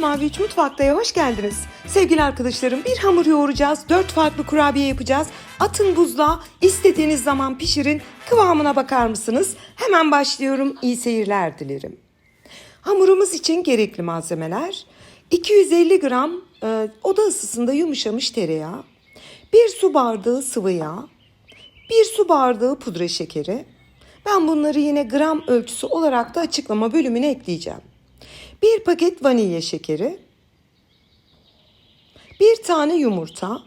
Masmavi Üç Mutfakta'ya hoş geldiniz. Sevgili arkadaşlarım bir hamur yoğuracağız. Dört farklı kurabiye yapacağız. Atın buzluğa istediğiniz zaman pişirin. Kıvamına bakar mısınız? Hemen başlıyorum. İyi seyirler dilerim. Hamurumuz için gerekli malzemeler 250 gram e, oda ısısında yumuşamış tereyağı, 1 su bardağı sıvı yağ, 1 su bardağı pudra şekeri. Ben bunları yine gram ölçüsü olarak da açıklama bölümüne ekleyeceğim. 1 paket vanilya şekeri, 1 tane yumurta.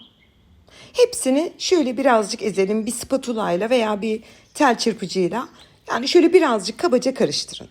Hepsini şöyle birazcık ezelim bir spatula ile veya bir tel çırpıcıyla. Yani şöyle birazcık kabaca karıştırın.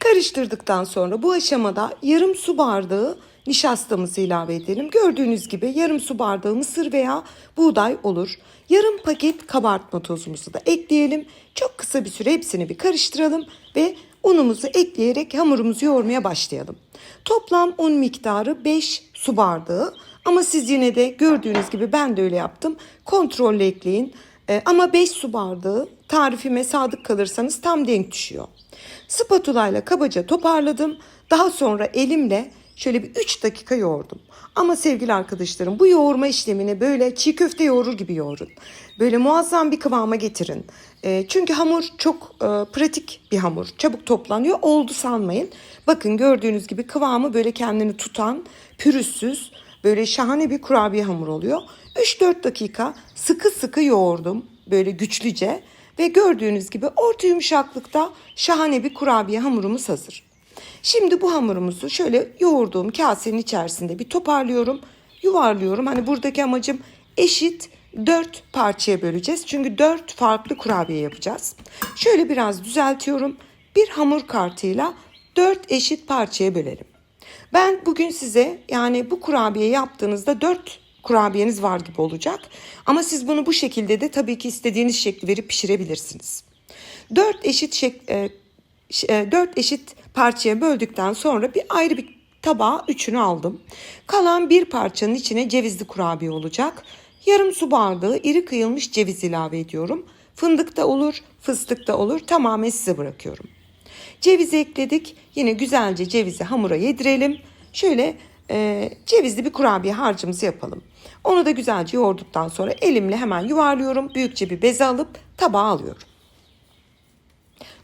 Karıştırdıktan sonra bu aşamada yarım su bardağı nişastamızı ilave edelim. Gördüğünüz gibi yarım su bardağı mısır veya buğday olur. Yarım paket kabartma tozumuzu da ekleyelim. Çok kısa bir süre hepsini bir karıştıralım ve unumuzu ekleyerek hamurumuzu yoğurmaya başlayalım. Toplam un miktarı 5 su bardağı ama siz yine de gördüğünüz gibi ben de öyle yaptım. Kontrollü ekleyin. Ee, ama 5 su bardağı tarifime sadık kalırsanız tam denk düşüyor. Spatula ile kabaca toparladım. Daha sonra elimle şöyle bir 3 dakika yoğurdum. Ama sevgili arkadaşlarım bu yoğurma işlemini böyle çiğ köfte yoğurur gibi yoğurun. Böyle muazzam bir kıvama getirin. E, çünkü hamur çok e, pratik bir hamur. Çabuk toplanıyor. Oldu sanmayın. Bakın gördüğünüz gibi kıvamı böyle kendini tutan, pürüzsüz, böyle şahane bir kurabiye hamur oluyor. 3-4 dakika sıkı sıkı yoğurdum. Böyle güçlüce. Ve gördüğünüz gibi orta yumuşaklıkta şahane bir kurabiye hamurumuz hazır. Şimdi bu hamurumuzu şöyle yoğurduğum kasenin içerisinde bir toparlıyorum. Yuvarlıyorum. Hani buradaki amacım eşit dört parçaya böleceğiz. Çünkü dört farklı kurabiye yapacağız. Şöyle biraz düzeltiyorum. Bir hamur kartıyla dört eşit parçaya bölelim. Ben bugün size yani bu kurabiye yaptığınızda dört kurabiyeniz var gibi olacak. Ama siz bunu bu şekilde de tabii ki istediğiniz şekli verip pişirebilirsiniz. Dört eşit şek, e, e, dört eşit parçaya böldükten sonra bir ayrı bir tabağa üçünü aldım. Kalan bir parçanın içine cevizli kurabiye olacak. Yarım su bardağı iri kıyılmış ceviz ilave ediyorum. Fındık da olur, fıstık da olur. Tamamen size bırakıyorum. Cevizi ekledik. Yine güzelce cevizi hamura yedirelim. Şöyle e, cevizli bir kurabiye harcımızı yapalım. Onu da güzelce yoğurduktan sonra elimle hemen yuvarlıyorum. Büyükçe bir beze alıp tabağa alıyorum.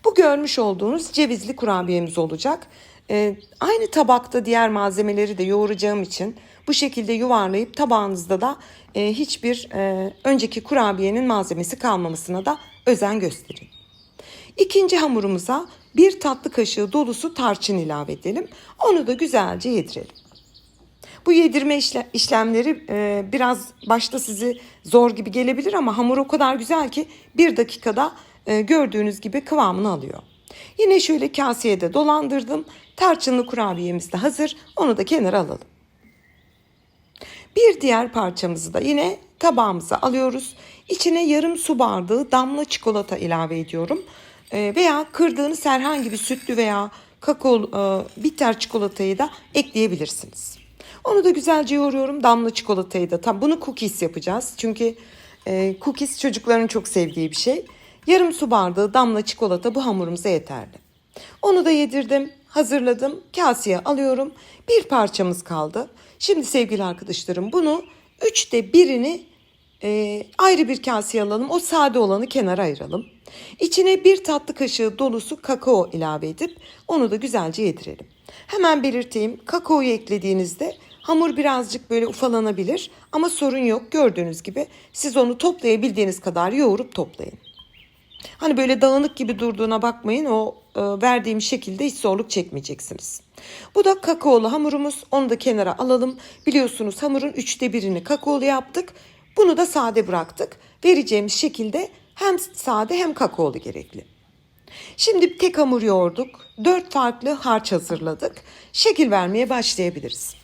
Bu görmüş olduğunuz cevizli kurabiyemiz olacak. Ee, aynı tabakta diğer malzemeleri de yoğuracağım için bu şekilde yuvarlayıp tabağınızda da e, hiçbir e, önceki kurabiyenin malzemesi kalmamasına da özen gösterin. İkinci hamurumuza bir tatlı kaşığı dolusu tarçın ilave edelim. Onu da güzelce yedirelim. Bu yedirme işlemleri e, biraz başta sizi zor gibi gelebilir ama hamur o kadar güzel ki bir dakikada e, gördüğünüz gibi kıvamını alıyor. Yine şöyle kaseye de dolandırdım. Tarçınlı kurabiyemiz de hazır. Onu da kenara alalım. Bir diğer parçamızı da yine tabağımıza alıyoruz. İçine yarım su bardağı damla çikolata ilave ediyorum. E, veya kırdığınız herhangi bir sütlü veya kakao e, bitter çikolatayı da ekleyebilirsiniz. Onu da güzelce yoğuruyorum. Damla çikolatayı da tam bunu cookies yapacağız. Çünkü e, cookies çocukların çok sevdiği bir şey. Yarım su bardağı damla çikolata bu hamurumuza yeterli. Onu da yedirdim, hazırladım. Kaseye alıyorum. Bir parçamız kaldı. Şimdi sevgili arkadaşlarım bunu üçte birini e, ayrı bir kaseye alalım. O sade olanı kenara ayıralım. İçine bir tatlı kaşığı dolusu kakao ilave edip onu da güzelce yedirelim. Hemen belirteyim kakaoyu eklediğinizde hamur birazcık böyle ufalanabilir ama sorun yok. Gördüğünüz gibi siz onu toplayabildiğiniz kadar yoğurup toplayın. Hani böyle dağınık gibi durduğuna bakmayın. O e, verdiğim şekilde hiç zorluk çekmeyeceksiniz. Bu da kakaolu hamurumuz. Onu da kenara alalım. Biliyorsunuz hamurun üçte birini kakaolu yaptık. Bunu da sade bıraktık. Vereceğimiz şekilde hem sade hem kakaolu gerekli. Şimdi tek hamur yoğurduk. Dört farklı harç hazırladık. Şekil vermeye başlayabiliriz.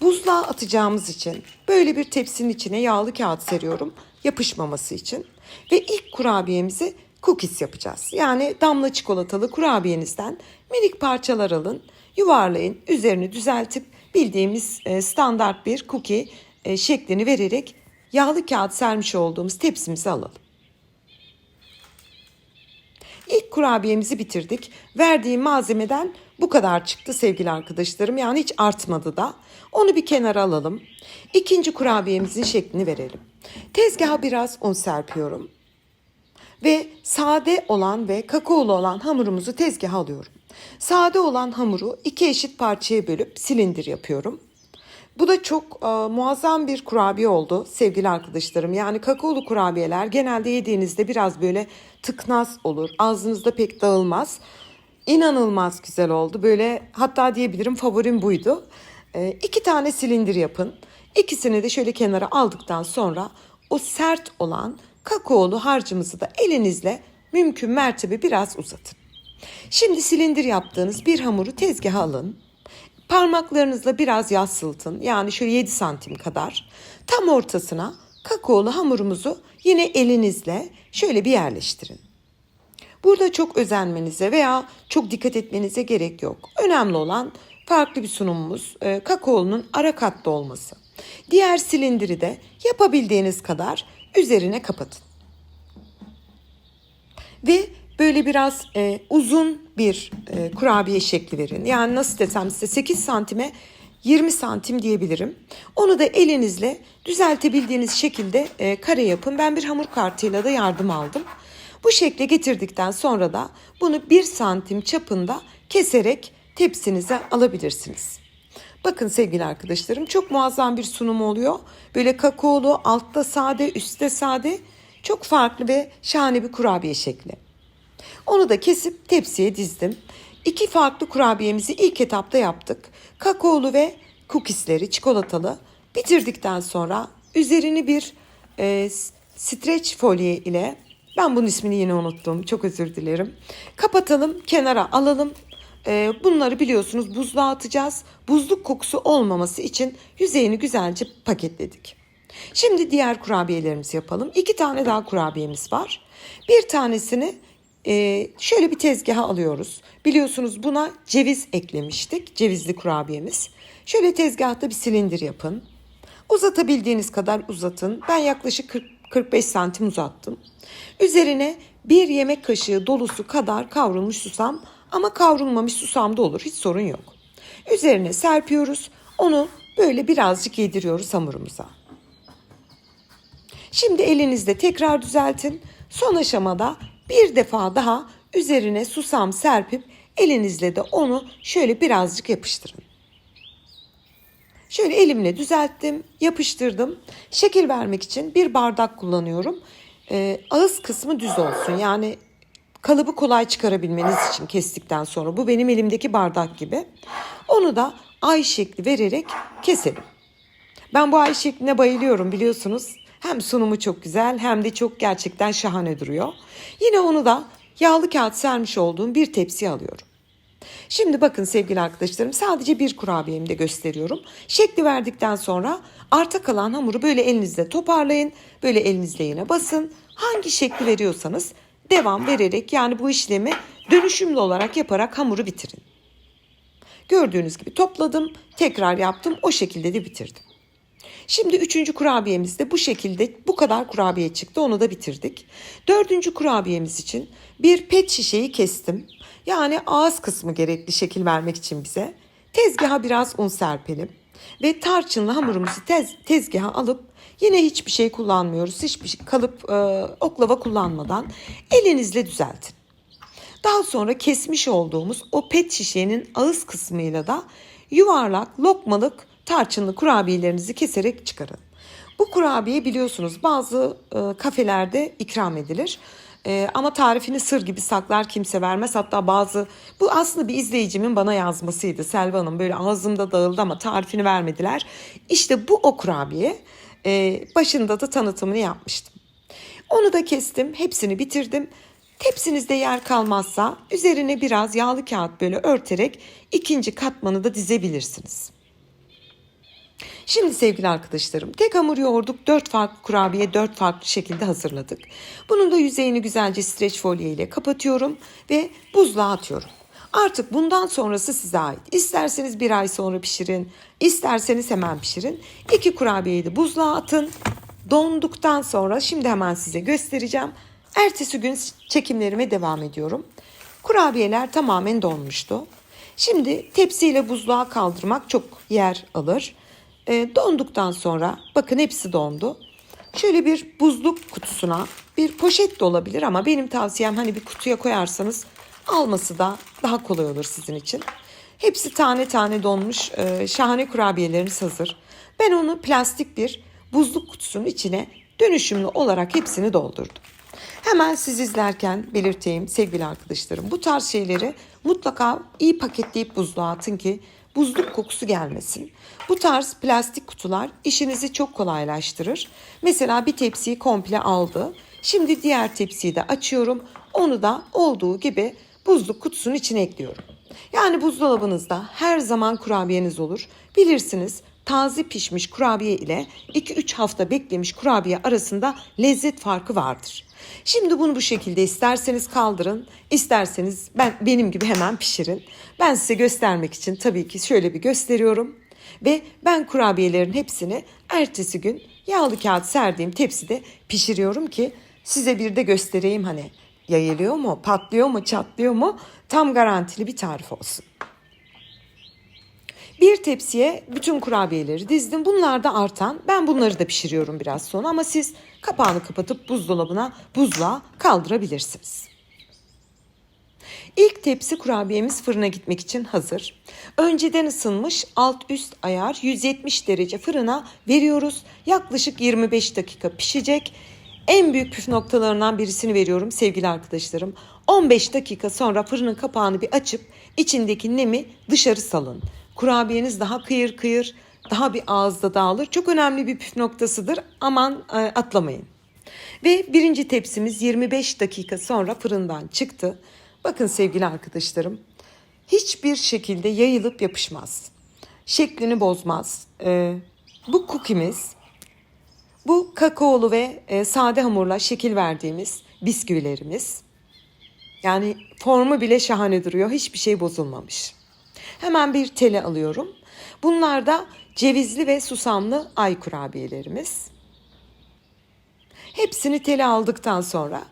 Buzluğa atacağımız için böyle bir tepsinin içine yağlı kağıt seriyorum yapışmaması için. Ve ilk kurabiyemizi cookies yapacağız. Yani damla çikolatalı kurabiyenizden minik parçalar alın, yuvarlayın, üzerini düzeltip bildiğimiz e, standart bir cookie e, şeklini vererek yağlı kağıt sermiş olduğumuz tepsimizi alalım. İlk kurabiyemizi bitirdik. Verdiğim malzemeden Bu kadar çıktı sevgili arkadaşlarım. Yani hiç artmadı da. Onu bir kenara alalım. İkinci kurabiyemizin şeklini verelim. Tezgaha biraz un serpiyorum. Ve sade olan ve kakaolu olan hamurumuzu tezgaha alıyorum. Sade olan hamuru iki eşit parçaya bölüp silindir yapıyorum. Bu da çok e, muazzam bir kurabiye oldu sevgili arkadaşlarım. Yani kakaolu kurabiyeler genelde yediğinizde biraz böyle tıknaz olur. Ağzınızda pek dağılmaz. İnanılmaz güzel oldu. Böyle hatta diyebilirim favorim buydu. E, iki tane silindir yapın. İkisini de şöyle kenara aldıktan sonra o sert olan kakaolu harcımızı da elinizle mümkün mertebe biraz uzatın. Şimdi silindir yaptığınız bir hamuru tezgaha alın. Parmaklarınızla biraz yassıltın. Yani şöyle 7 santim kadar. Tam ortasına kakaolu hamurumuzu yine elinizle şöyle bir yerleştirin. Burada çok özenmenize veya çok dikkat etmenize gerek yok. Önemli olan farklı bir sunumumuz e, kakaolunun ara katta olması. Diğer silindiri de yapabildiğiniz kadar üzerine kapatın. Ve böyle biraz e, uzun bir e, kurabiye şekli verin. Yani nasıl desem size 8 santime 20 santim diyebilirim. Onu da elinizle düzeltebildiğiniz şekilde e, kare yapın. Ben bir hamur kartıyla da yardım aldım. Bu şekle getirdikten sonra da bunu 1 santim çapında keserek tepsinize alabilirsiniz. Bakın sevgili arkadaşlarım çok muazzam bir sunum oluyor. Böyle kakaolu, altta sade, üstte sade. Çok farklı ve şahane bir kurabiye şekli. Onu da kesip tepsiye dizdim. İki farklı kurabiyemizi ilk etapta yaptık. Kakaolu ve cookiesleri çikolatalı. Bitirdikten sonra üzerini bir e, streç folye ile ben bunun ismini yine unuttum. Çok özür dilerim. Kapatalım, kenara alalım. E, bunları biliyorsunuz buzluğa atacağız. Buzluk kokusu olmaması için yüzeyini güzelce paketledik. Şimdi diğer kurabiyelerimizi yapalım. İki tane daha kurabiyemiz var. Bir tanesini e, şöyle bir tezgaha alıyoruz. Biliyorsunuz buna ceviz eklemiştik. Cevizli kurabiyemiz. Şöyle tezgahta bir silindir yapın. Uzatabildiğiniz kadar uzatın. Ben yaklaşık 40, 45 santim uzattım. Üzerine bir yemek kaşığı dolusu kadar kavrulmuş susam ama kavrulmamış susam da olur. Hiç sorun yok. Üzerine serpiyoruz. Onu böyle birazcık yediriyoruz hamurumuza. Şimdi elinizde tekrar düzeltin. Son aşamada bir defa daha üzerine susam serpip elinizle de onu şöyle birazcık yapıştırın. Şöyle elimle düzelttim, yapıştırdım. Şekil vermek için bir bardak kullanıyorum. Ee, ağız kısmı düz olsun. Yani kalıbı kolay çıkarabilmeniz için kestikten sonra. Bu benim elimdeki bardak gibi. Onu da ay şekli vererek keselim. Ben bu ay şekline bayılıyorum biliyorsunuz. Hem sunumu çok güzel hem de çok gerçekten şahane duruyor. Yine onu da yağlı kağıt sermiş olduğum bir tepsiye alıyorum. Şimdi bakın sevgili arkadaşlarım sadece bir kurabiyemi de gösteriyorum. Şekli verdikten sonra arta kalan hamuru böyle elinizle toparlayın. Böyle elinizle yine basın. Hangi şekli veriyorsanız devam vererek yani bu işlemi dönüşümlü olarak yaparak hamuru bitirin. Gördüğünüz gibi topladım, tekrar yaptım, o şekilde de bitirdim. Şimdi üçüncü kurabiyemiz de bu şekilde bu kadar kurabiye çıktı onu da bitirdik. Dördüncü kurabiyemiz için bir pet şişeyi kestim. Yani ağız kısmı gerekli şekil vermek için bize. Tezgaha biraz un serpelim. Ve tarçınlı hamurumuzu tez, tezgaha alıp yine hiçbir şey kullanmıyoruz. Hiçbir şey, kalıp e, oklava kullanmadan elinizle düzeltin. Daha sonra kesmiş olduğumuz o pet şişenin ağız kısmıyla da yuvarlak lokmalık tarçınlı kurabiyelerinizi keserek çıkarın. Bu kurabiye biliyorsunuz bazı e, kafelerde ikram edilir. E, ama tarifini sır gibi saklar kimse vermez. Hatta bazı bu aslında bir izleyicimin bana yazmasıydı. Selva Hanım böyle ağzımda dağıldı ama tarifini vermediler. İşte bu o kurabiye. E, başında da tanıtımını yapmıştım. Onu da kestim. Hepsini bitirdim. Tepsinizde yer kalmazsa üzerine biraz yağlı kağıt böyle örterek ikinci katmanı da dizebilirsiniz. Şimdi sevgili arkadaşlarım tek hamur yoğurduk. Dört farklı kurabiye dört farklı şekilde hazırladık. Bunun da yüzeyini güzelce streç folye ile kapatıyorum ve buzluğa atıyorum. Artık bundan sonrası size ait. İsterseniz bir ay sonra pişirin, isterseniz hemen pişirin. İki kurabiyeyi de buzluğa atın. Donduktan sonra şimdi hemen size göstereceğim. Ertesi gün çekimlerime devam ediyorum. Kurabiyeler tamamen donmuştu. Şimdi tepsiyle buzluğa kaldırmak çok yer alır. E, donduktan sonra bakın hepsi dondu. Şöyle bir buzluk kutusuna bir poşet de olabilir ama benim tavsiyem hani bir kutuya koyarsanız alması da daha kolay olur sizin için. Hepsi tane tane donmuş e, şahane kurabiyeleriniz hazır. Ben onu plastik bir buzluk kutusunun içine dönüşümlü olarak hepsini doldurdum. Hemen siz izlerken belirteyim sevgili arkadaşlarım. Bu tarz şeyleri mutlaka iyi paketleyip buzluğa atın ki buzluk kokusu gelmesin. Bu tarz plastik kutular işinizi çok kolaylaştırır. Mesela bir tepsiyi komple aldı. Şimdi diğer tepsiyi de açıyorum. Onu da olduğu gibi buzluk kutusunun içine ekliyorum. Yani buzdolabınızda her zaman kurabiyeniz olur. Bilirsiniz taze pişmiş kurabiye ile 2-3 hafta beklemiş kurabiye arasında lezzet farkı vardır. Şimdi bunu bu şekilde isterseniz kaldırın, isterseniz ben benim gibi hemen pişirin. Ben size göstermek için tabii ki şöyle bir gösteriyorum. Ve ben kurabiyelerin hepsini ertesi gün yağlı kağıt serdiğim tepside pişiriyorum ki size bir de göstereyim hani yayılıyor mu, patlıyor mu, çatlıyor mu tam garantili bir tarif olsun. Bir tepsiye bütün kurabiyeleri dizdim. Bunlar da artan. Ben bunları da pişiriyorum biraz sonra ama siz kapağını kapatıp buzdolabına, buzluğa kaldırabilirsiniz. İlk tepsi kurabiyemiz fırına gitmek için hazır. Önceden ısınmış alt üst ayar 170 derece fırına veriyoruz. Yaklaşık 25 dakika pişecek. En büyük püf noktalarından birisini veriyorum sevgili arkadaşlarım. 15 dakika sonra fırının kapağını bir açıp içindeki nemi dışarı salın. Kurabiyeniz daha kıyır kıyır, daha bir ağızda dağılır. Çok önemli bir püf noktasıdır. Aman e, atlamayın. Ve birinci tepsimiz 25 dakika sonra fırından çıktı. Bakın sevgili arkadaşlarım, hiçbir şekilde yayılıp yapışmaz. Şeklini bozmaz. Ee, bu cookie'miz, bu kakaolu ve e, sade hamurla şekil verdiğimiz bisküvilerimiz. Yani formu bile şahane duruyor. Hiçbir şey bozulmamış. Hemen bir tele alıyorum. Bunlar da cevizli ve susamlı ay kurabiyelerimiz. Hepsini tele aldıktan sonra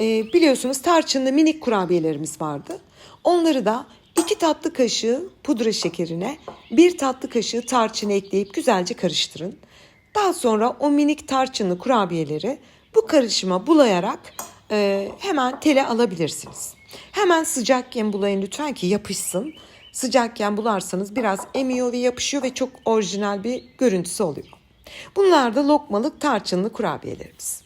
e, biliyorsunuz tarçınlı minik kurabiyelerimiz vardı. Onları da iki tatlı kaşığı pudra şekerine bir tatlı kaşığı tarçın ekleyip güzelce karıştırın. Daha sonra o minik tarçınlı kurabiyeleri bu karışıma bulayarak e, hemen tele alabilirsiniz. Hemen sıcakken bulayın lütfen ki yapışsın. Sıcakken bularsanız biraz emiyor ve yapışıyor ve çok orijinal bir görüntüsü oluyor. Bunlar da lokmalık tarçınlı kurabiyelerimiz.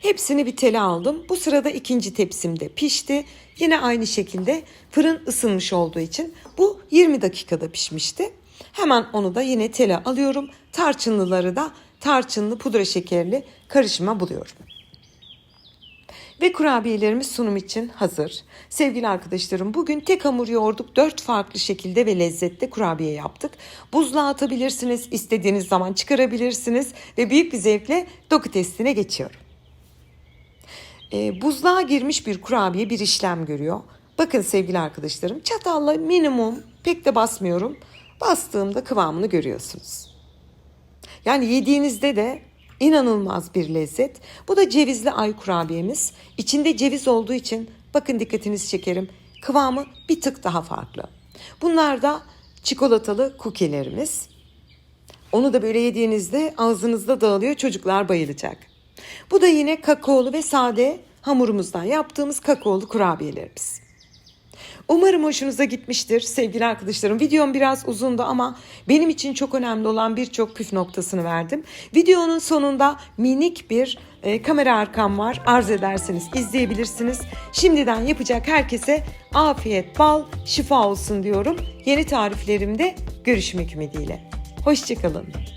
Hepsini bir tele aldım. Bu sırada ikinci tepsim de pişti. Yine aynı şekilde fırın ısınmış olduğu için bu 20 dakikada pişmişti. Hemen onu da yine tele alıyorum. Tarçınlıları da tarçınlı pudra şekerli karışıma buluyorum. Ve kurabiyelerimiz sunum için hazır. Sevgili arkadaşlarım bugün tek hamur yoğurduk. Dört farklı şekilde ve lezzette kurabiye yaptık. Buzluğa atabilirsiniz. istediğiniz zaman çıkarabilirsiniz. Ve büyük bir zevkle doku testine geçiyorum. E, buzluğa girmiş bir kurabiye bir işlem görüyor. Bakın sevgili arkadaşlarım çatalla minimum pek de basmıyorum. Bastığımda kıvamını görüyorsunuz. Yani yediğinizde de inanılmaz bir lezzet. Bu da cevizli ay kurabiyemiz. İçinde ceviz olduğu için bakın dikkatinizi çekerim. Kıvamı bir tık daha farklı. Bunlar da çikolatalı kukilerimiz. Onu da böyle yediğinizde ağzınızda dağılıyor çocuklar bayılacak. Bu da yine kakaolu ve sade hamurumuzdan yaptığımız kakaolu kurabiyelerimiz. Umarım hoşunuza gitmiştir sevgili arkadaşlarım. Videom biraz uzundu ama benim için çok önemli olan birçok püf noktasını verdim. Videonun sonunda minik bir e, kamera arkam var. Arz ederseniz izleyebilirsiniz. Şimdiden yapacak herkese afiyet, bal, şifa olsun diyorum. Yeni tariflerimde görüşmek ümidiyle. Hoşçakalın.